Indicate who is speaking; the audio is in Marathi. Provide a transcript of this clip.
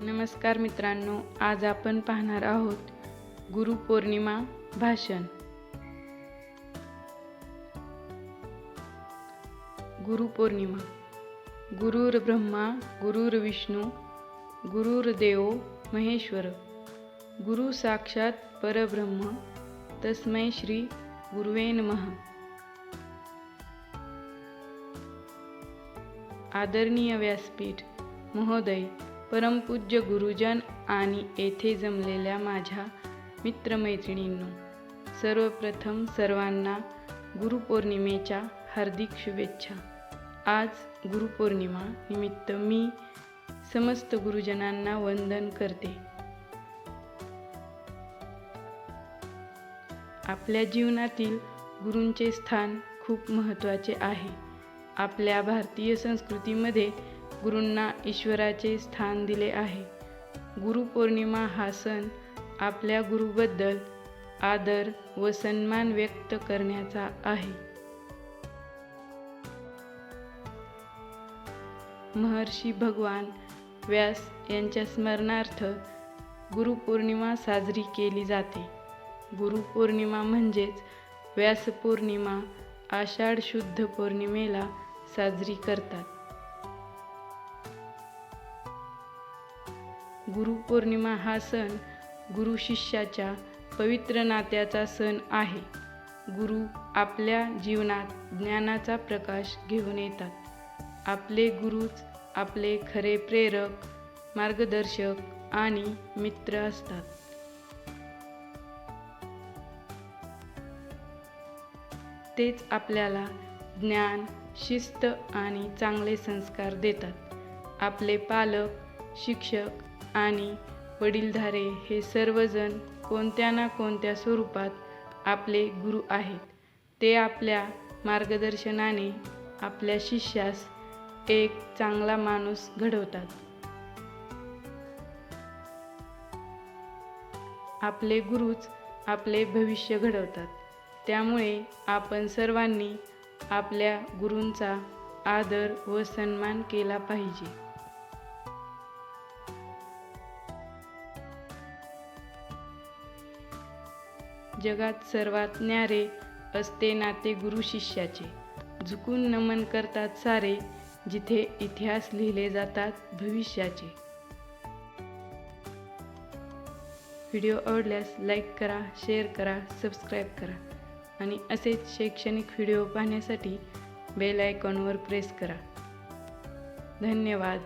Speaker 1: नमस्कार मित्रांनो आज आपण पाहणार आहोत गुरुपौर्णिमा भाषण. गुरुपौर्णिमा गुरुर्ब्रह्मा गुरुर्विष्णू गुरुर्देव महेश्वर. गुरु साक्षात परब्रह्म तस्मै श्री गुरुवे नमः. आदरणीय व्यासपीठ महोदय परमपूज्य गुरुजन आणि येथे जमलेल्या माझ्या मित्रमैत्रिणींनो सर्वप्रथम सर्वांना गुरुपौर्णिमेच्या हार्दिक शुभेच्छा. आज गुरुपौर्णिमा निमित्त मी समस्त गुरुजनांना वंदन करते. आपल्या जीवनातील गुरूंचे स्थान खूप महत्त्वाचे आहे. आपल्या भारतीय संस्कृतीमध्ये गुरूंना ईश्वराचे स्थान दिले आहे. गुरुपौर्णिमा हा सण आपल्या गुरुबद्दल आदर व सन्मान व्यक्त करण्याचा आहे. महर्षी भगवान व्यास यांच्या स्मरणार्थ गुरुपौर्णिमा साजरी केली जाते. गुरुपौर्णिमा म्हणजेच व्यासपौर्णिमा आषाढ शुद्ध पौर्णिमेला साजरी करतात. गुरुपौर्णिमा हा सण गुरु शिष्याच्या पवित्र नात्याचा सण आहे. गुरु आपल्या जीवनात ज्ञानाचा प्रकाश घेऊन येतात. आपले गुरुच आपले खरे प्रेरक मार्गदर्शक आणि मित्र असतात. तेच आपल्याला ज्ञान शिस्त आणि चांगले संस्कार देतात. आपले पालक शिक्षक आणि वडीलधारे हे सर्वजण कोणत्या ना कोणत्या स्वरूपात आपले गुरु आहेत. ते आपल्या मार्गदर्शनाने आपल्या शिष्यास एक चांगला माणूस घडवतात. आपले गुरुच आपले भविष्य घडवतात. त्यामुळे आपण सर्वांनी आपल्या गुरूंचा आदर व सन्मान केला पाहिजे. जगात सर्वात न्यारे असते नाते गुरु शिष्याचे. झुकून नमन करतात सारे जिथे इतिहास लिहिले जातात भविष्याचे. व्हिडिओ आवडल्यास लाईक करा शेअर करा सबस्क्राईब करा आणि असेच शैक्षणिक व्हिडिओ पाहण्यासाठी बेल आयकॉनवर प्रेस करा. धन्यवाद.